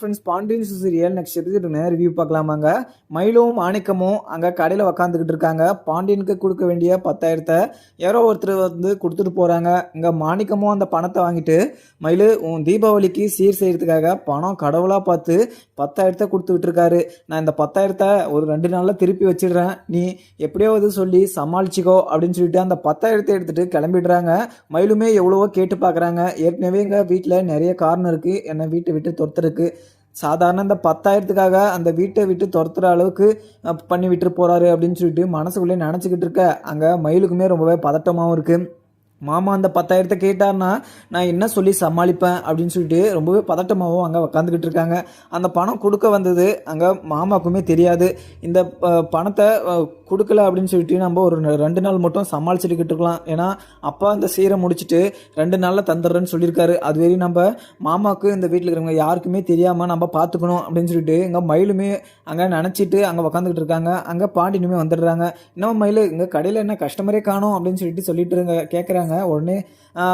Friends Pandian serial next எபிசோடுன்னு review பார்க்கலாமாங்க. மயிலும் மாணிக்கமும் அங்கே கடையில் உக்காந்துக்கிட்டு இருக்காங்க. பாண்டியனுக்கு கொடுக்க வேண்டிய பத்தாயிரத்தை யாரோ ஒருத்தர் வந்து கொடுத்துட்டு போகிறாங்க இங்கே மாணிக்கமும் அந்த பணத்தை வாங்கிட்டு மயிலு உன் தீபாவளிக்கு சீர் செய்கிறதுக்காக பணம் கடவுளாக பார்த்து பத்தாயிரத்தை கொடுத்து விட்டுருக்காரு நான் இந்த பத்தாயிரத்தை ஒரு ரெண்டு நாளில் திருப்பி வச்சிடுறேன். நீ எப்படியாவது சொல்லி சமாளிச்சிக்கோ அப்படின்னு சொல்லிட்டு அந்த பத்தாயிரத்தை எடுத்துகிட்டு கிளம்பிடுறாங்க. மயிலுமே எவ்வளவோ கேட்டு பார்க்குறாங்க. ஏற்கனவே எங்கள் வீட்டில் நிறைய காரணம் இருக்குது என்னை வீட்டை விட்டு தொத்துருக்கு சாதாரண இந்த பத்தாயிரத்துக்காக அந்த வீட்டை விட்டு துரத்துற அளவுக்கு பண்ணி விட்டு போகிறாரு அப்படின்னு சொல்லிட்டு மனசுக்குள்ளே நினச்சிக்கிட்டு இருக்க அங்கே மயிலுக்குமே ரொம்பவே பதட்டமாகவும் இருக்குது மாமா அந்த பத்தாயிரத்தை கேட்டார்னா நான் என்ன சொல்லி சமாளிப்பேன்? அப்படின்னு சொல்லிட்டு ரொம்பவே பதட்டமாகவும் அங்கே உக்காந்துக்கிட்டு இருக்காங்க. அந்த பணம் கொடுக்க வந்தது அங்கே மாமாவுக்குமே தெரியாது. இந்த பணத்தை கொடுக்கல அப்படின்னு சொல்லிட்டு நம்ம ஒரு ரெண்டு நாள் மட்டும் சமாளிச்சுட்டுக்கிட்டு இருக்கலாம். ஏன்னா அப்பா இந்த சீரை முடிச்சுட்டு ரெண்டு நாளில் தந்துடுறேன்னு சொல்லியிருக்காரு. அதுவரை நம்ம மாமாவுக்கு இந்த வீட்டில் இருக்கிறவங்க யாருக்குமே தெரியாமல் நம்ம பார்த்துக்கணும் அப்படின்னு சொல்லிட்டு இங்கே மயிலுமே அங்கே நினச்சிட்டு அங்கே உக்காந்துக்கிட்டு இருக்காங்க. அங்கே பாண்டியனுமே வந்துடுறாங்க. இன்னும் மயில் இங்கே கடையில் என்ன கஸ்டமரே காணும்? அப்படின்னு சொல்லிட்டு சொல்லிட்டு இருங்க கேட்குறாங்க உடனே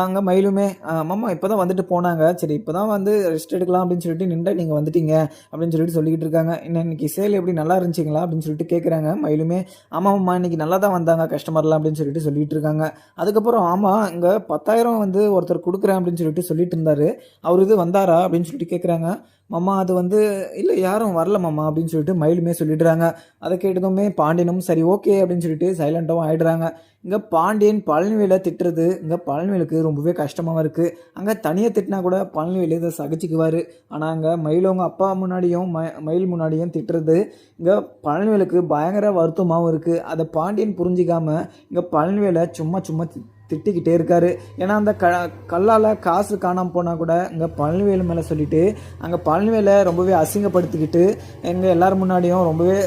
அங்கே மயிலுமே மாமா இப்போ தான் வந்துட்டு போனாங்க. சரி இப்போ தான் வந்து ரெஸ்ட் எடுக்கலாம் அப்படின்னு சொல்லிட்டு நின்று நீங்கள் வந்துட்டீங்க அப்படின்னு சொல்லிட்டு சொல்லிக்கிட்டு இருக்காங்க. என்ன இன்னைக்கு சேல் எப்படி நல்லா இருந்துச்சிங்களா? அப்படின்னு சொல்லிட்டு கேட்குறாங்க மயிலுமே ஆமாம் அம்மா இன்னைக்கு நல்லா தான் வந்தாங்க கஸ்டமர்லாம் அப்படின்னு சொல்லிட்டு சொல்லிட்டு இருக்காங்க. அதுக்கப்புறம் ஆமாம் இங்கே பத்தாயிரம் வந்து ஒருத்தர் கொடுக்குறேன் அப்படின்னு சொல்லிட்டு சொல்லிட்டு இருந்தார். அவர் இது வந்தாரா? அப்படின்னு சொல்லிட்டு கேட்குறாங்க மாமா அது வந்து இல்லை யாரும் வரல மாமா அப்படின்னு சொல்லிட்டு மயிலுமே சொல்லிடுறாங்க. அதை கேட்டதுமே பாண்டியனும் சரி ஓகே அப்படின்னு சொல்லிட்டு சைலண்ட்டாகவும் ஆயிடுறாங்க. இங்கே பாண்டியன் பழனிவேலை திட்டுறது இங்கே பழனிவேலுக்கு ரொம்பவே கஷ்டமாக இருக்குது அங்கே தனியாக திட்டினா கூட பழனிவேலு இதை சகிச்சுக்குவார். ஆனால் அங்கே மயிலவங்க அப்பா முன்னாடியும் ம மயில் முன்னாடியும் திட்டுறது இங்கே பழனிவேலுக்கு பயங்கர வருத்தமாகவும் இருக்குது அதை பாண்டியன் புரிஞ்சிக்காமல் இங்கே பழனிவேலை சும்மா சும்மா தி- திட்டிக்கிட்டே இருக்காரு. ஏன்னா அந்த க கல்லால் காசு காணாமல் போனால் கூட இங்கே பழனிவேலு மேலே சொல்லிட்டு அங்கே பழனிவேலை ரொம்பவே அசிங்கப்படுத்திக்கிட்டு எங்கள் எல்லார் முன்னாடியும் ரொம்பவே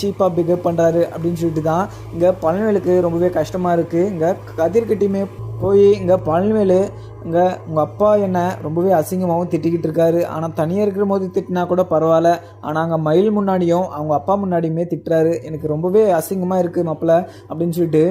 சீப்பாக பிகப் பண்ணுறாரு அப்படின்னு சொல்லிட்டு தான் இங்கே பழனிவேலுக்கு ரொம்பவே கஷ்டமாக இருக்குது இங்கே கதிர்கிட்டையுமே போய் இங்கே பழனிவேலு இங்கே உங்கள் அப்பா என்ன ரொம்பவே அசிங்கமாகவும் திட்டிக்கிட்டு இருக்காரு. ஆனால் தனியாக இருக்கிற போது திட்டினா கூட பரவாயில்ல. ஆனால் அங்கே மயில் முன்னாடியும் அவங்க அப்பா முன்னாடியுமே திட்டுறாரு. எனக்கு ரொம்பவே அசிங்கமாக இருக்குது மாப்பிள்ள அப்படின்னு சொல்லிட்டு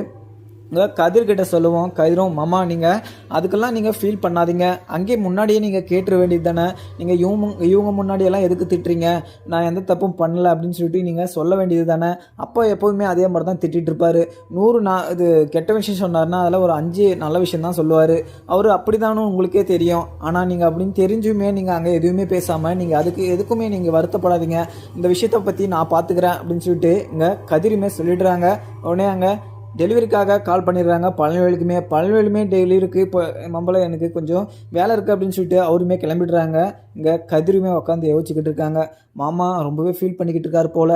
இங்கே கதிர்கிட்ட சொல்லுவோம் கதிரும் மாமா நீங்கள் அதுக்கெல்லாம் நீங்கள் ஃபீல் பண்ணாதீங்க. அங்கேயே முன்னாடியே நீங்கள் கேட்டுற வேண்டியது தானே. நீங்கள் இவங்க இவங்க முன்னாடியெல்லாம் எதுக்கு திட்டுறீங்க? நான் எந்த தப்பும் பண்ணல அப்படின்னு சொல்லிட்டு நீங்கள் சொல்ல வேண்டியது தானே. அப்பா எப்போவுமே அதே மாதிரி தான் திட்டிகிட்ருப்பார் நூறு நான் இது கெட்ட விஷயம் சொன்னார்னா அதில் ஒரு அஞ்சு நல்ல விஷயம் தான் சொல்லுவார். அவர் அப்படிதானும் உங்களுக்கே தெரியும். ஆனால் நீங்கள் அப்படின்னு தெரிஞ்சுமே நீங்கள் அங்கே எதுவுமே பேசாமல் நீங்கள் அதுக்கு எதுக்குமே நீங்கள் வருத்தப்படாதீங்க. இந்த விஷயத்தை பற்றி நான் பார்த்துக்கிறேன் அப்படின்னு சொல்லிட்டு இங்கே கதிருமே சொல்லிடுறாங்க. உடனே அங்கே டெலிவரிக்காக கால் பண்ணிடுறாங்க. பழனிவேலுக்குமே பழனிவேலுமே டெலிவரிக்கு இப்போ மம்பளம் எனக்கு கொஞ்சம் வேலை இருக்குது அப்படின்னு சொல்லிட்டு அவருமே கிளம்பிடுறாங்க. இங்கே கதிருமே உட்காந்து யோசிச்சுக்கிட்டு இருக்காங்க. மாமா ரொம்பவே ஃபீல் பண்ணிக்கிட்டு இருக்காரு போல்.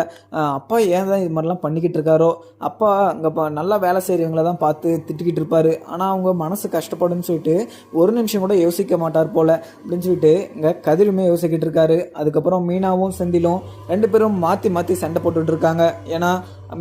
அப்பா ஏன் தான் இது மாதிரிலாம் பண்ணிக்கிட்டு இருக்காரோ? அப்பா அங்கே நல்லா வேலை செய்கிறவங்கள தான் பார்த்து திட்டிக்கிட்டு இருப்பார். ஆனால் அவங்க மனசு கஷ்டப்படும்னு சொல்லிட்டு ஒரு நிமிஷம் கூட யோசிக்க மாட்டார் போல் அப்படின்னு சொல்லிட்டு இங்கே கதிருமே யோசிக்கிட்டு இருக்காரு. அதுக்கப்புறம் மீனாவும் செந்திலும் ரெண்டு பேரும் மாற்றி மாற்றி சண்டை போட்டுட்டு இருக்காங்க. ஏன்னா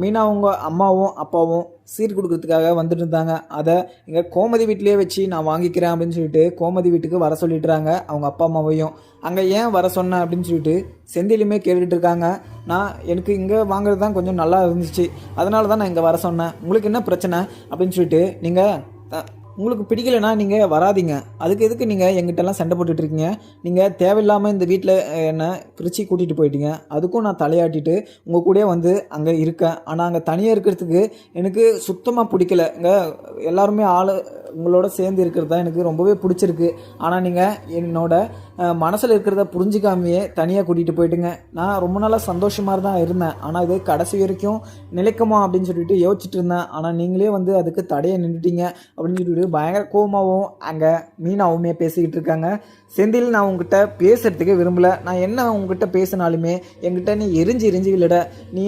மீனா அவங்க அம்மாவும் அப்பாவும் சீர் கொடுக்கறதுக்காக வந்துட்டு இருந்தாங்க. அதை இங்கே கோமதி வீட்டிலேயே வச்சு நான் வாங்கிக்கிறேன் அப்படின்னு சொல்லிட்டு கோமதி வீட்டுக்கு வர சொல்லிட்டுறாங்க அவங்க அப்பா அம்மாவையும். அங்கே ஏன் வர சொன்னேன் அப்படின்னு சொல்லிட்டு செந்திலுமே கேட்டுட்டு இருக்காங்க. நான் எனக்கு இங்கே வாங்குறது தான் கொஞ்சம் நல்லா இருந்துச்சு. அதனால தான் நான் இங்கே வர சொன்னேன். உங்களுக்கு என்ன பிரச்சனை? அப்படின்னு சொல்லிட்டு நீங்கள் உங்களுக்கு பிடிக்கலைன்னா நீங்கள் வராதீங்க. அதுக்கு எதுக்கு நீங்கள் எங்கிட்டலாம் சண்டை போட்டுட்ருக்கீங்க? நீங்கள் தேவையில்லாமல் இந்த வீட்டில் என்னை பிரித்து கூட்டிகிட்டு போயிட்டீங்க. அதுக்கும் நான் தலையாட்டிட்டு உங்கள் கூடயே வந்து அங்கே இருக்கேன். ஆனால் அங்கே தனியாக இருக்கிறதுக்கு எனக்கு சுத்தமாக பிடிக்கல. இங்கே எல்லாருமே ஆள் உங்களோட சேர்ந்து இருக்கிறது தான் எனக்கு ரொம்பவே பிடிச்சிருக்கு. ஆனால் நீங்கள் என்னோட மனசில் இருக்கிறத புரிஞ்சிக்காமையே தனியாக கூட்டிகிட்டு போயிட்டுங்க. நான் ரொம்ப நாளாக சந்தோஷமாக தான் இருந்தேன். ஆனால் இது கடைசி வரைக்கும் நிலைக்குமா அப்படின்னு சொல்லிட்டு யோசிச்சுட்டு இருந்தேன். ஆனால் நீங்களே வந்து அதுக்கு தடையை நின்றுட்டீங்க அப்படின்னு சொல்லிட்டு பயங்கர கோவமாகவும் அங்கே மீனாவுமே பேசிக்கிட்டு இருக்காங்க. செந்தில் நான் உங்ககிட்ட பேசுகிறதுக்கே விரும்பல. நான் என்ன உங்ககிட்ட பேசினாலுமே என்கிட்ட நீ எரிஞ்சு எரிஞ்சு இல்லைட நீ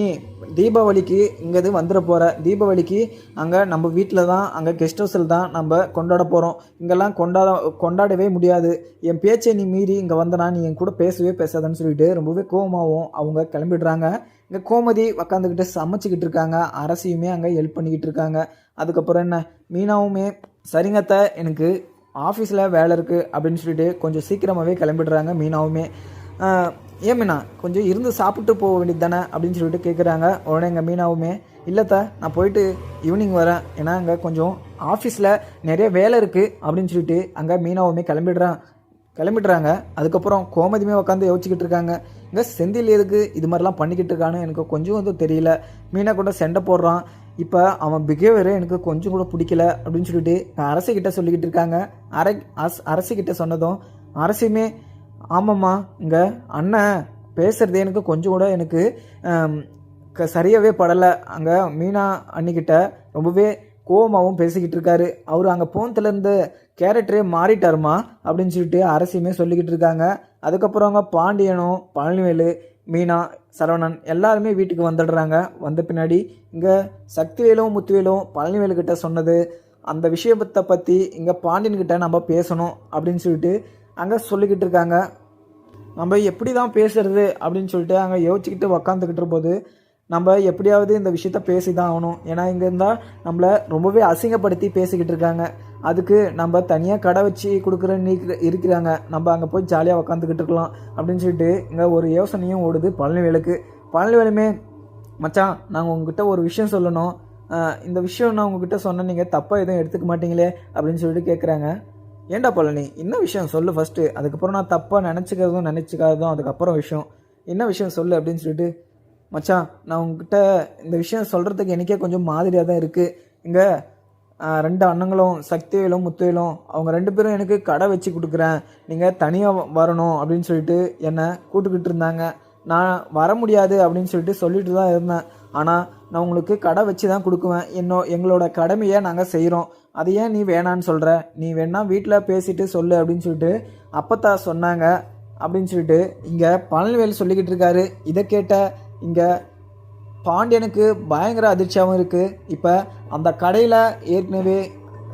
தீபாவளிக்கு இங்கேது வந்துட போகிற தீபாவளிக்கு அங்கே நம்ம வீட்டில் தான் அங்கே கெஸ்ட் ஹவுஸில் தான் நம்ம கொண்டாட போகிறோம் இங்கெல்லாம் கொண்டாட கொண்டாடவே முடியாது. என் பேச்சை நீ மீறி இங்கே வந்தனா நீ என் கூட பேசவே பேசாதன்னு சொல்லிட்டு ரொம்பவே கோபமாகவும் அவங்க கிளம்பிடுறாங்க. இங்கே கோமதி உக்காந்துக்கிட்டு சமைச்சிக்கிட்டு இருக்காங்க. அரசியுமே அங்கே ஹெல்ப் பண்ணிக்கிட்டு இருக்காங்க. அதுக்கப்புறம் என்ன? மீனாவுமே சரிங்கத்த எனக்கு ஆஃபீஸில் வேலை இருக்குது அப்படின்னு சொல்லிட்டு கொஞ்சம் சீக்கிரமாகவே கிளம்பிடுறாங்க மீனாவுமே. ஏன் மீனா? கொஞ்சம் இருந்து சாப்பிட்டு போக வேண்டியது தானே அப்படின்னு சொல்லிட்டு கேட்குறாங்க உடனே எங்கள் மீனாவுமே இல்லைத்த நான் போயிட்டு ஈவினிங் வரேன். ஏன்னா அங்கே கொஞ்சம் ஆஃபீஸில் நிறைய வேலை இருக்குது அப்படின்னு சொல்லிட்டு அங்கே மீனாவுமே கிளம்பிடுறான். கிளம்பிடுறாங்க. அதுக்கப்புறம் கோமதியுமே உட்காந்து யோசிச்சுக்கிட்டு இருக்காங்க. இங்கே செந்தில் எதுக்கு இது மாதிரிலாம் பண்ணிக்கிட்டு இருக்கான்னு எனக்கு கொஞ்சம் வந்து தெரியல. மீனா கூட சண்டை போடுறான். இப்போ அவன் பிஹேவியரே எனக்கு கொஞ்சம் கூட பிடிக்கல. அப்படின்னு சொல்லிட்டு அரசிக்கிட்ட சொல்லிக்கிட்டு இருக்காங்க. அரை அஸ் அரசிக்கிட்ட சொன்னதும் அரசியுமே ஆமாம்மா. இங்கே அண்ணன் பேசுறது எனக்கு கொஞ்சம் கூட எனக்கு க சரியாகவே படலை. அங்கே மீனா அண்ணிக்கிட்ட ரொம்பவே கோவமாகவும் பேசிக்கிட்டு இருக்காரு. அவர் அங்கே போனத்துலேருந்து கேரக்டரே மாறிட்டாருமா அப்படின்னு சொல்லிட்டு அரசியுமே சொல்லிக்கிட்டு இருக்காங்க. அதுக்கப்புறம் அங்கே பாண்டியனும் பழனிவேலு மீனா சரவணன் எல்லாருமே வீட்டுக்கு வந்துடுறாங்க. வந்த பின்னாடி இங்கே சக்திவேலும் முத்துவேலும் பழனிவேலு கிட்ட சொன்னது அந்த விஷயத்தை பற்றி இங்கே பாண்டியன்கிட்ட நம்ம பேசணும் அப்படின்னு சொல்லிட்டு அங்கே சொல்லிக்கிட்டு இருக்காங்க. நம்ம எப்படி தான் பேசுறது அப்படின்னு சொல்லிட்டு அங்கே யோசிச்சுக்கிட்டு உக்காந்துக்கிட்டு போது நம்ம எப்படியாவது இந்த விஷயத்த பேசி தான் ஆகணும். ஏன்னா இங்கே இருந்தால் நம்மளை ரொம்பவே அசிங்கப்படுத்தி பேசிக்கிட்டு இருக்காங்க. அதுக்கு நம்ம தனியாக கடை வச்சு கொடுக்குற நீ இருக்கிறாங்க. நம்ம அங்கே போய் ஜாலியாக உக்காந்துக்கிட்டு இருக்கலாம் அப்படின்னு சொல்லிட்டு இங்கே ஒரு யோசனையும் ஓடுது பழனிவேலுக்கு. பழனிவேலுமே மச்சான் நாங்கள் உங்ககிட்ட ஒரு விஷயம் சொல்லணும். இந்த விஷயம் நான் உங்ககிட்ட சொன்னேன். நீங்கள் தப்பாக எதுவும் எடுத்துக்க மாட்டீங்களே அப்படின்னு சொல்லிட்டு கேட்குறாங்க ஏன்டா பழனி? என்ன விஷயம்? சொல்லு ஃபஸ்ட்டு அதுக்கப்புறம் நான் தப்பாக நினச்சிக்கிறதும் நினச்சிக்காததும் அதுக்கப்புறம் விஷயம். என்ன விஷயம் சொல்லு அப்படின்னு சொல்லிட்டு மச்சான் நான் உங்ககிட்ட இந்த விஷயம் சொல்கிறதுக்கு எனக்கே கொஞ்சம் மாதிரியாக தான் இருக்குது இங்கே ரெண்டு அண்ணங்களும் சக்திவேலும் முத்துவேலும் அவங்க ரெண்டு பேரும் எனக்கு கடை வச்சு கொடுக்குறேன். நீங்கள் தனியாக வரணும் அப்படின்னு சொல்லிட்டு என்னை கூட்டுக்கிட்டு இருந்தாங்க. நான் வர முடியாது அப்படின்னு சொல்லிட்டு சொல்லிட்டு தான் இருந்தேன். ஆனால் நான் உங்களுக்கு கடை வச்சு தான் கொடுக்குவேன். என்னோ எங்களோட கடமையை நாங்கள் செய்கிறோம் அதை ஏன் நீ வேணான்னு சொல்கிற நீ வேணா வீட்டில் பேசிட்டு சொல்லு அப்படின்னு சொல்லிட்டு அப்பத்தா சொன்னாங்க. அப்படின்னு சொல்லிட்டு இங்கே பழனிவேல் சொல்லிக்கிட்டு இருக்காரு. இதை கேட்ட இங்கே பாண்டியனுக்கு பயங்கர அதிர்ச்சியாகவும் இருக்குது இப்போ அந்த கடையில் ஏற்கனவே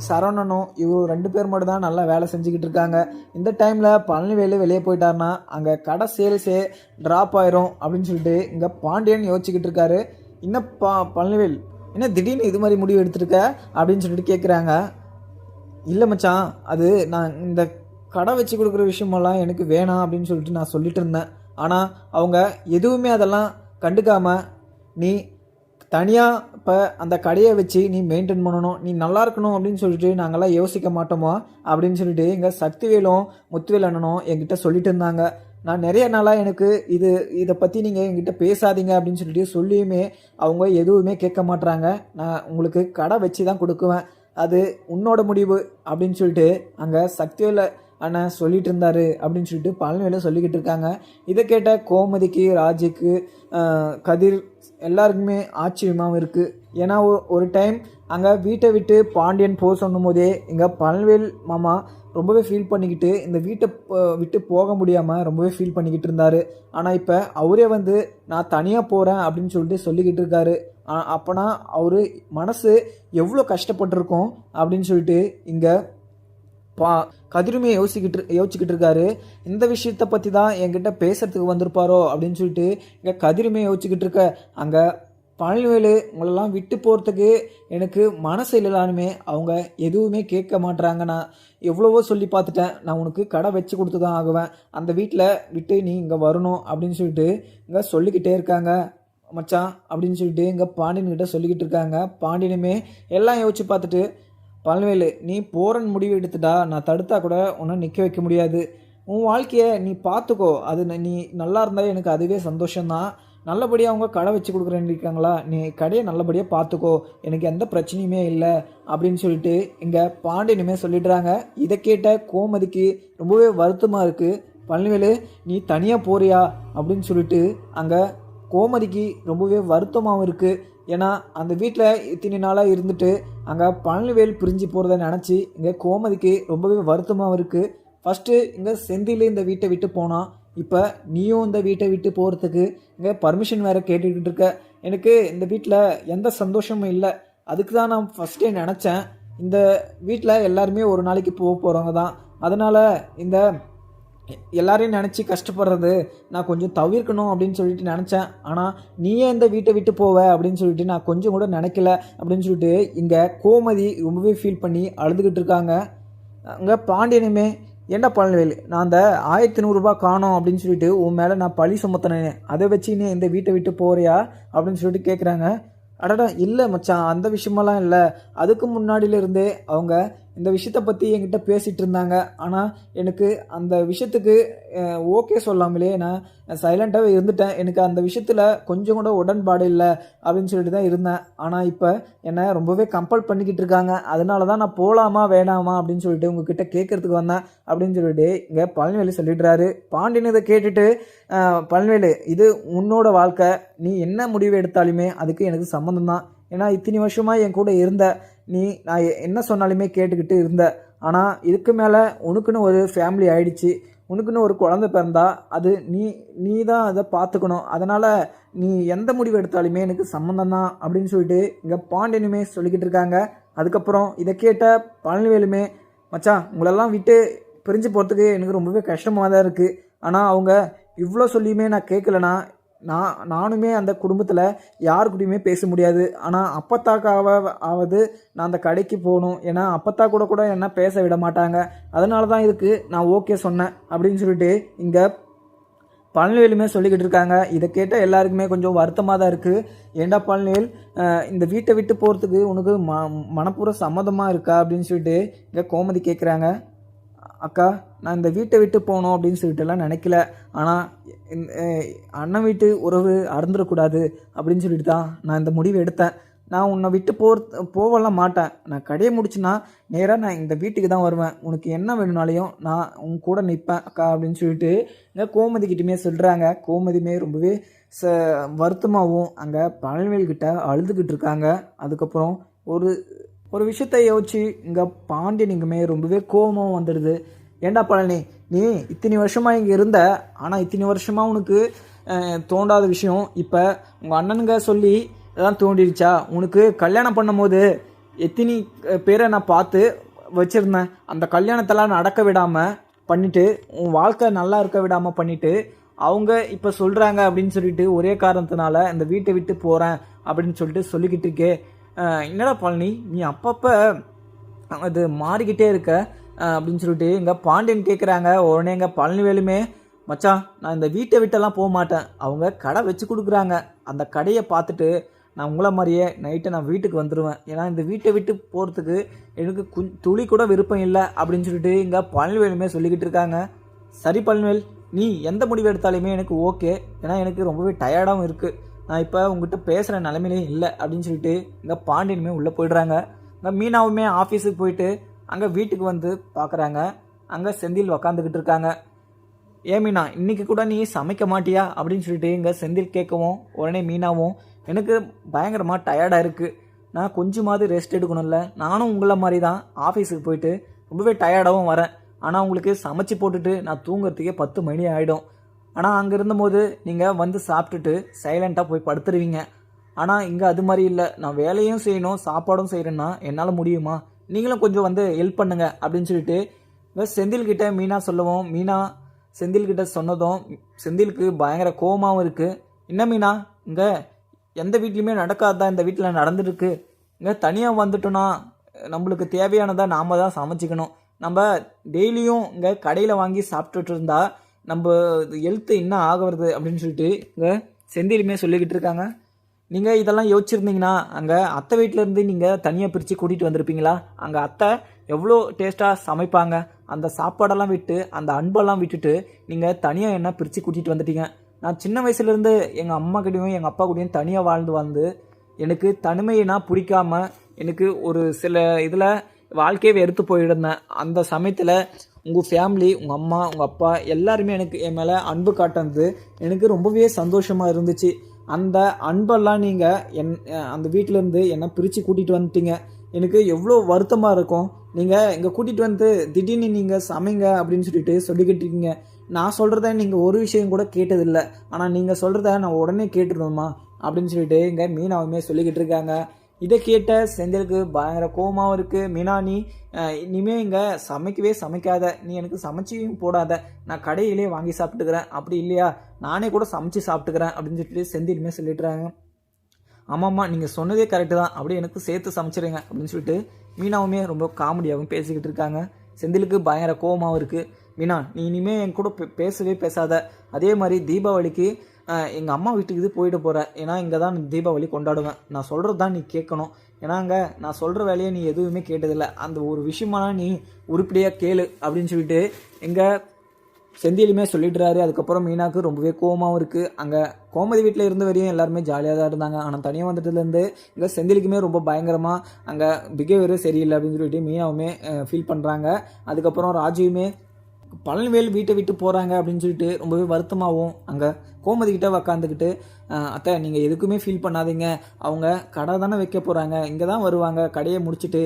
சரவணனும் இவரும் ரெண்டு பேர் மட்டும் தான் நல்லா வேலை செஞ்சுக்கிட்டு இருக்காங்க. இந்த டைமில் பழனிவேலு வெளியே போயிட்டாருன்னா அங்கே கடை சேல்ஸே ட்ராப் ஆயிரும் அப்படின்னு சொல்லிட்டு இங்கே பாண்டியன் யோசிச்சுக்கிட்டு இருக்காரு. இன்னும் பா பழனிவேல் என்ன திடீர்னு இது மாதிரி முடிவு எடுத்திருக்க? அப்படின்னு சொல்லிட்டு கேட்குறாங்க இல்லை மச்சான் அது நான் இந்த கடை வச்சு கொடுக்குற விஷயமெல்லாம் எனக்கு வேணாம் அப்படின்னு சொல்லிட்டு நான் சொல்லிட்டு இருந்தேன். ஆனால் அவங்க எதுவுமே அதெல்லாம் கண்டுக்காமல் நீ தனியாக இப்போ அந்த கடையை வச்சு நீ மெயின்டைன் பண்ணணும் நீ நல்லா இருக்கணும் அப்படின்னு சொல்லிட்டு நாங்கள்லாம் யோசிக்க மாட்டோமா அப்படின்னு சொல்லிட்டு எங்கள் சக்திவேலும் முத்துவேல் அண்ணனும் என்கிட்ட சொல்லிட்டு இருந்தாங்க. நான் நிறைய நாளாக எனக்கு இது இதை பற்றி நீங்கள் எங்கிட்ட பேசாதீங்க அப்படின்னு சொல்லிட்டு சொல்லியுமே அவங்க எதுவுமே கேட்க மாட்றாங்க. நான் உங்களுக்கு கடை வச்சு தான் கொடுக்குவேன். அது உன்னோட முடிவு அப்படின்னு சொல்லிட்டு அங்கே சக்திவேல அண்ணன் சொல்லிட்டு இருந்தாரு அப்படின்னு சொல்லிட்டு பழனிவேல சொல்லிக்கிட்டு இருக்காங்க. இதை கேட்ட கோமதிக்கு ராஜுக்கு கதிர் எல்லாருக்குமே ஆச்சரியமாகவும் இருக்குது ஏன்னா ஒரு டைம் அங்கே வீட்டை விட்டு பாண்டியன் போக சொன்னும் போதே இங்கே பழனிவேல் மாமா ரொம்பவே ஃபீல் பண்ணிக்கிட்டு இந்த வீட்டை விட்டு போக முடியாமல் ரொம்பவே ஃபீல் பண்ணிக்கிட்டு இருந்தார். ஆனால் இப்போ அவரே வந்து நான் தனியாக போகிறேன் அப்படின்னு சொல்லிட்டு சொல்லிக்கிட்டு இருக்காரு. அப்போனா அவர் மனசு எவ்வளோ கஷ்டப்பட்டிருக்கும் அப்படின்னு சொல்லிட்டு இங்கே பா கதிருமே யோசிக்கிட்டு யோசிச்சுக்கிட்டு இருக்காரு. இந்த விஷயத்த பற்றி தான் என்கிட்ட பேசுறதுக்கு வந்திருப்பாரோ அப்படின்னு சொல்லிட்டு இங்கே கதிருமே யோசிச்சுக்கிட்டு இருக்க. அங்கே பழனிவேலு உங்களெல்லாம் விட்டு போகிறதுக்கு எனக்கு மனசு இல்லைனாலுமே அவங்க எதுவுமே கேட்க மாட்டுறாங்க நான் எவ்வளவோ சொல்லி பார்த்துட்டேன். நான் உனக்கு கடை வச்சு கொடுத்து தான் ஆகுவேன். அந்த வீட்டில் விட்டு நீ இங்கே வரணும் அப்படின்னு சொல்லிட்டு இங்கே சொல்லிக்கிட்டே இருக்காங்க. மச்சான் அப்படின்னு சொல்லிட்டு இங்கே பாண்டியன்கிட்ட சொல்லிக்கிட்டு இருக்காங்க. பாண்டியனுமே எல்லாம் யோசிச்சு பார்த்துட்டு பழனிவேலு நீ போறன்னு முடிவு எடுத்துட்டா நான் தடுத்தா கூட உன்னை நிற்க வைக்க முடியாது. உன் வாழ்க்கையை நீ பார்த்துக்கோ அது நீ நல்லா இருந்தால் எனக்கு அதுவே சந்தோஷம்தான். நல்லபடியாக அவங்க கடை வச்சு கொடுக்குறேன்னு இருக்காங்களா? நீ கடையை நல்லபடியாக பார்த்துக்கோ எனக்கு எந்த பிரச்சனையுமே இல்லை. அப்படின்னு சொல்லிட்டு இங்கே பாண்டியனுமே சொல்லிடுறாங்க. இதை கேட்ட கோமதிக்கு ரொம்பவே வருத்தமாக இருக்குது பழனிவேலு நீ தனியாக போறியா? அப்படின்னு சொல்லிட்டு அங்கே கோமதிக்கு ரொம்பவே வருத்தமாகவும் இருக்குது ஏன்னா அந்த வீட்டில் இத்தனை நாளாக இருந்துட்டு அங்கே பழனிவேல் பிரிஞ்சு போகிறத நினச்சி இங்கே கோமதிக்கு ரொம்பவே வருத்தமாகவும் இருக்குது ஃபஸ்ட்டு இங்கே செந்தில் இந்த வீட்டை விட்டு போனால் இப்போ நீயும் இந்த வீட்டை விட்டு போகிறதுக்கு இங்கே பர்மிஷன் வேறு கேட்டுக்கிட்டு இருக்க. எனக்கு இந்த வீட்டில் எந்த சந்தோஷமும் இல்லை. அதுக்கு தான் நான் ஃபஸ்ட்டே நினச்சேன். இந்த வீட்டில் எல்லாருமே ஒரு நாளைக்கு போக போகிறவங்க தான் அதனால் இந்த எல்லாரையும் நினச்சி கஷ்டப்படுறது நான் கொஞ்சம் தவிர்க்கணும் அப்படின்னு சொல்லிட்டு நினச்சேன். ஆனால் நீயே இந்த வீட்டை விட்டு போவ அப்படின்னு சொல்லிட்டு நான் கொஞ்சம் கூட நினைக்கல அப்படின்னு சொல்லிட்டு இங்கே கோமதி ரொம்பவே ஃபீல் பண்ணி அழுதுகிட்டு இருக்காங்க. அங்கே பாண்டியனுமே என்ன பழனிவேல் நான் அந்த ஆயிரத்தி நூறுரூபா காணோம் அப்படின்னு சொல்லிட்டு உன் மேலே நான் பழி சுமத்தினேன் அதை வச்சு நீ இந்த வீட்டை விட்டு போறியா? அப்படின்னு சொல்லிட்டு கேட்குறாங்க அடடா இல்லை மச்சான் அந்த விஷயமெல்லாம் இல்லை. அதுக்கு முன்னாடியிலேருந்தே அவங்க இந்த விஷயத்தை பற்றி என்கிட்ட பேசிகிட்டு இருந்தாங்க. ஆனால் எனக்கு அந்த விஷயத்துக்கு ஓகே சொல்லாமலே நான் சைலண்ட்டாகவே இருந்துட்டேன். எனக்கு அந்த விஷயத்தில் கொஞ்சம் கூட உடன்பாடு இல்லை அப்படின்னு சொல்லிட்டு தான் இருந்தேன். ஆனால் இப்போ என்னை ரொம்பவே கம்பல் பண்ணிக்கிட்டு இருக்காங்க. அதனால தான் நான் போகலாமா வேணாமா அப்படின்னு சொல்லிட்டு உங்ககிட்ட கேட்கறதுக்கு வந்தேன் அப்படின்னு சொல்லிட்டு இங்கே பழனிவேலு சொல்லிடுறாரு. பாண்டியன் இதை கேட்டுட்டு பழனிவேலு இது உன்னோட வாழ்க்கை. நீ என்ன முடிவு எடுத்தாலுமே அதுக்கு எனக்கு சம்மந்தம் தான். ஏன்னா இத்தனை வருஷமாக என் கூட இருந்த நீ நான் என்ன சொன்னாலுமே கேட்டுக்கிட்டு இருந்த. ஆனால் இதுக்கு மேலே உனக்குன்னு ஒரு ஃபேமிலி ஆயிடுச்சு. உனக்குன்னு ஒரு குழந்தை பிறந்தா அது நீ நீ தான் அதை பார்த்துக்கணும். அதனால் நீ எந்த முடிவு எடுத்தாலுமே எனக்கு சம்மந்தம் தான் அப்படின்னு சொல்லிட்டு இங்கே பாண்டியனுமே சொல்லிக்கிட்டு இருக்காங்க. அதுக்கப்புறம் இதை கேட்ட பழனிவேலுமே மச்சான் உங்களெல்லாம் விட்டு பிரிஞ்சு போகிறதுக்கு எனக்கு ரொம்பவே கஷ்டமாக தான் இருக்குது ஆனால் அவங்க இவ்வளோ சொல்லியுமே நான் கேட்கலனா நான் நானுமே அந்த குடும்பத்தில் யார் கூடயுமே பேச முடியாது. ஆனால் அப்பத்தாக்காவ ஆவது நான் அந்த கடைக்கு போகணும். ஏன்னா அப்பத்தா கூட கூட என்ன பேச விட மாட்டாங்க. அதனால தான் இதுக்கு நான் ஓகே சொன்னேன் அப்படின்னு சொல்லிட்டு இங்கே பழனிவேலுமே சொல்லிக்கிட்டு இருக்காங்க. இதை கேட்டால் எல்லாருக்குமே கொஞ்சம் வருத்தமாக தான் இருக்குது ஏண்டா பழனிவேல் இந்த வீட்டை விட்டு போகிறதுக்கு உனக்கு ம மனப்பூர்வ சம்மதமாக இருக்கா அப்படின்னு சொல்லிட்டு இங்கே கோமதி கேட்குறாங்க அக்கா நான் இந்த வீட்டை விட்டு போகணும் அப்படின்னு சொல்லிட்டுலாம் நினைக்கல. ஆனால் அண்ணன் வீட்டு உறவு அறந்துடக்கூடாது அப்படின்னு சொல்லிட்டு தான் நான் இந்த முடிவு எடுத்தேன். நான் உன்னை விட்டு போர் போகலாம் மாட்டேன். நான் கடையை முடிச்சுன்னா நேராக நான் இந்த வீட்டுக்கு தான் வருவேன். உனக்கு என்ன வேணும்னாலையும் நான் உன் கூட நிற்பேன் அக்கா அப்படின்னு சொல்லிட்டு இங்கே கோமதிக்கிட்டுமே சொல்கிறாங்க கோமதியுமே ரொம்பவே ச வருத்தமாகவும் அங்கே பழனிவேல்கிட்ட அழுதுகிட்டு இருக்காங்க. அதுக்கப்புறம் ஒரு ஒரு விஷயத்தை யோசிச்சு இங்கே பாண்டியனுக்குமே ரொம்பவே கோபமாக வந்துடுது. ஏண்டா பழனி நீ இத்தனை வருஷமாக இங்கே இருந்த ஆனால் இத்தனை வருஷமாக உனக்கு தோண்டாத விஷயம். இப்போ உங்கள் அண்ணனுங்க சொல்லி இதெல்லாம் தோண்டிடுச்சா? உனக்கு கல்யாணம் பண்ணும்போது எத்தனை பேரை நான் பார்த்து வச்சுருந்தேன். அந்த கல்யாணத்தெல்லாம் நடக்க விடாமல் பண்ணிவிட்டு உன் வாழ்க்கை நல்லா இருக்க விடாமல் பண்ணிவிட்டு அவங்க இப்போ சொல்கிறாங்க அப்படின்னு சொல்லிட்டு ஒரே காரணத்தினால இந்த வீட்டை விட்டு போகிறேன் அப்படின்னு சொல்லிட்டு சொல்லிக்கிட்டு இருக்கே. என்னடா பழனி நீ அப்பப்போ அது மாறிக்கிட்டே இருக்க அப்படின்னு சொல்லிட்டு இங்கே பாண்டியன் கேட்குறாங்க உடனே எங்கள் பழனிவேலுமே மச்சான் நான் இந்த வீட்டை விட்டெல்லாம் போக மாட்டேன். அவங்க கடை வச்சு கொடுக்குறாங்க. அந்த கடையை பார்த்துட்டு நான் உங்களை மாதிரியே நைட்டு நான் வீட்டுக்கு வந்துடுவேன் ஏன்னா இந்த வீட்டை விட்டு போகிறதுக்கு எனக்கு கு துளி கூட விருப்பம் இல்லை அப்படின்னு சொல்லிட்டு இங்கே பழனிவேலுமே சொல்லிக்கிட்டு இருக்காங்க. சரி பழனிவேல் நீ எந்த முடிவு எடுத்தாலுமே எனக்கு ஓகே. ஏன்னா எனக்கு ரொம்பவே டயர்டாகவும் இருக்குது நான் இப்போ உங்ககிட்ட பேசுகிற நிலமையிலே இல்லை அப்படின்னு சொல்லிட்டு இங்கே பாண்டியனுமே உள்ளே போயிடுறாங்க. இங்கே மீனாவுமே ஆஃபீஸுக்கு போயிட்டு அங்கே வீட்டுக்கு வந்து பார்க்குறாங்க அங்கே செந்தில் உக்காந்துக்கிட்டு இருக்காங்க. ஏன் மீனா இன்னைக்கு கூட நீ சமைக்க மாட்டியா? அப்படின்னு சொல்லிட்டு இங்கே செந்தில் கேட்கவும் உடனே மீனாவும் எனக்கு பயங்கரமாக டயர்டாக இருக்குது நான் கொஞ்சமாவது ரெஸ்ட் எடுக்கணும்ல. நானும் உங்களை மாதிரி தான் ஆஃபீஸுக்கு போயிட்டு ரொம்பவே டயர்டாகவும் வரேன். ஆனால் உங்களுக்கு சமைச்சு போட்டுட்டு நான் தூங்குறதுக்கே பத்து மணி ஆகிடும் ஆனால் அங்கே இருந்தபோது நீங்கள் வந்து சாப்பிட்டுட்டு சைலண்ட்டாக போய் படுத்துருவீங்க. ஆனால் இங்கே அது மாதிரி இல்லை. நான் வேலையும் செய்யணும் சாப்பாடும் செய்கிறேன்னா என்னால் முடியுமா? நீங்களும் கொஞ்சம் வந்து ஹெல்ப் பண்ணுங்க அப்படின்னு சொல்லிட்டு செந்தில்கிட்ட மீனா சொல்லவும் மீனா செந்தில்கிட்ட சொன்னதும் செந்திலுக்கு பயங்கர கோவமாகவும் இருக்குது என்ன மீனா? இங்கே எந்த வீட்லையுமே நடக்காதான் இந்த வீட்டில் நடந்துருக்கு இங்கே தனியாக வந்துட்டோன்னா நம்மளுக்கு தேவையானதை நாம் தான் சமைச்சிக்கணும். நம்ம டெய்லியும் இங்கே கடையில் வாங்கி சாப்பிட்டுட்டு இருந்தால் நம்ம எழுத்து என்ன ஆகிறது அப்படின்னு சொல்லிட்டு இங்கே செந்திலுமே சொல்லிக்கிட்டு இருக்காங்க. நீங்கள் இதெல்லாம் யோசிச்சிருந்தீங்கன்னா அங்கே அத்தை வீட்டிலேருந்து நீங்கள் தனியாக பிரித்து கூட்டிகிட்டு வந்திருப்பீங்களா? அங்கே அத்தை எவ்வளோ டேஸ்ட்டாக சமைப்பாங்க? அந்த சாப்பாடெல்லாம் விட்டு அந்த அன்பெல்லாம் விட்டுட்டு நீங்கள் தனியாக என்ன பிரித்து கூட்டிகிட்டு வந்துட்டீங்க? நான் சின்ன வயசுலேருந்து எங்கள் அம்மா கூடயும் எங்கள் அப்பா கூடயும் தனியாக வாழ்ந்து வந்து எனக்கு தனிமையினா பிடிக்காம எனக்கு ஒரு சில இதில் வாழ்க்கையை வெறுத்து போயிருந்தேன். அந்த சமயத்தில் உங்கள் ஃபேமிலி உங்கள் அம்மா உங்கள் அப்பா எல்லாருமே எனக்கு என் மேலே அன்பு காட்டுனது எனக்கு ரொம்பவே சந்தோஷமாக இருந்துச்சு. அந்த அன்பெல்லாம் நீங்கள் என் அந்த வீட்டிலேருந்து என்னை பிரித்து கூட்டிகிட்டு வந்துட்டீங்க. எனக்கு எவ்வளோ வருத்தமாக இருக்கும். நீங்கள் இங்கே கூட்டிகிட்டு வந்து திடீர்னு நீங்கள் சமைங்க அப்படின்னு சொல்லிட்டு சொல்லிக்கிட்டு இருக்கீங்க. நான் சொல்கிறத நீங்கள் ஒரு விஷயம் கூட கேட்டதில்லை. ஆனால் நீங்கள் சொல்கிறத நான் உடனே கேட்டுருந்தோமா அப்படின்னு சொல்லிட்டு இங்கே மீனாவுமே சொல்லிக்கிட்டு இருக்காங்க. இதை கேட்ட செந்திலுக்கு பயங்கர கோவமாகவும் இருக்குது மீனா நீ இனிமேல் இங்கே சமைக்கவே சமைக்காத. நீ எனக்கு சமைச்சியும் போடாத. நான் கடையிலே வாங்கி சாப்பிட்டுக்கிறேன். அப்படி இல்லையா? நானே கூட சமைச்சு சாப்பிட்டுக்கிறேன் அப்படின்னு சொல்லிட்டு செந்திலுமே சொல்லிடுறாங்க ஆமாம்மா நீங்கள் சொன்னதே கரெக்டு தான். அப்படியே எனக்கு சேர்த்து சமைச்சிருங்க அப்படின்னு சொல்லிட்டு மீனாவுமே ரொம்ப காமெடியாகவும் பேசிக்கிட்டு இருக்காங்க. செந்திலுக்கு பயங்கர கோவமாகவும் இருக்குது மீனா நீ இனிமேல் என் கூட பே- பேசவே பேசாத. அதே மாதிரி தீபாவளிக்கு எங்கள் அம்மா வீட்டுக்கு இது போயிட்டு போகிறேன் ஏன்னா இங்கே தான் தீபாவளி கொண்டாடுவேன். நான் சொல்கிறது தான் நீ கேட்கணும். ஏன்னாங்க நான் சொல்கிற வேலையை நீ எதுவுமே கேட்டதில்லை. அந்த ஒரு விஷயமான நீ உருப்படியாக கேளு அப்படின்னு சொல்லிட்டு எங்கள் செந்திலுமே சொல்லிடுறாரு. அதுக்கப்புறம் மீனாக்கு ரொம்பவே கோவமாகவும் இருக்குது அங்கே கோமதி வீட்டில் இருந்த வரையும் எல்லாருமே ஜாலியாக தான் இருந்தாங்க. ஆனால் தனியாக வந்துட்டதுலேருந்து இங்கே செந்திலுக்குமே ரொம்ப பயங்கரமாக அங்கே பிஹேவியரும் சரியில்லை அப்படின்னு சொல்லிட்டு மீனாவுமே ஃபீல் பண்ணுறாங்க அதுக்கப்புறம் ராஜுவுமே பழனிவேல் வீட்டை விட்டு போகிறாங்க அப்படின்னு சொல்லிட்டு ரொம்பவே வருத்தமாகவும் அங்கே கோமதிக்கிட்ட உக்காந்துக்கிட்டு அத்தை நீங்கள் எதுக்குமே ஃபீல் பண்ணாதீங்க. அவங்க கடை தானே வைக்க போகிறாங்க இங்கே தான் வருவாங்க. கடையை முடிச்சுட்டு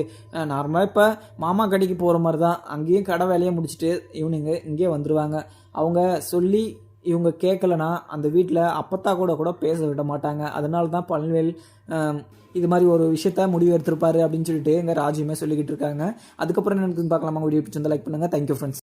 நார்மலாக இப்போ மாமா கடைக்கு போகிற மாதிரி தான் அங்கேயும் கடை வேலையை முடிச்சுட்டு இவனுங்க இங்கே வந்துடுவாங்க அவங்க சொல்லி இவங்க கேட்கலனா அந்த வீட்டில் அப்பத்தா கூட கூட பேச விட மாட்டாங்க. அதனால தான் பழனிவேல் இது மாதிரி ஒரு விஷயத்த முடிவு எடுத்திருப்பாரு அப்படின்னு சொல்லிட்டு எங்கள் ராஜுமே சொல்லிக்கிட்டு இருக்காங்க. அதுக்கப்புறம் என்ன பார்க்கலாமா வீடியோ பிடிச்சிருந்தா லைக் பண்ணுங்கள் தேங்க்யூ ஃப்ரெண்ட்ஸ்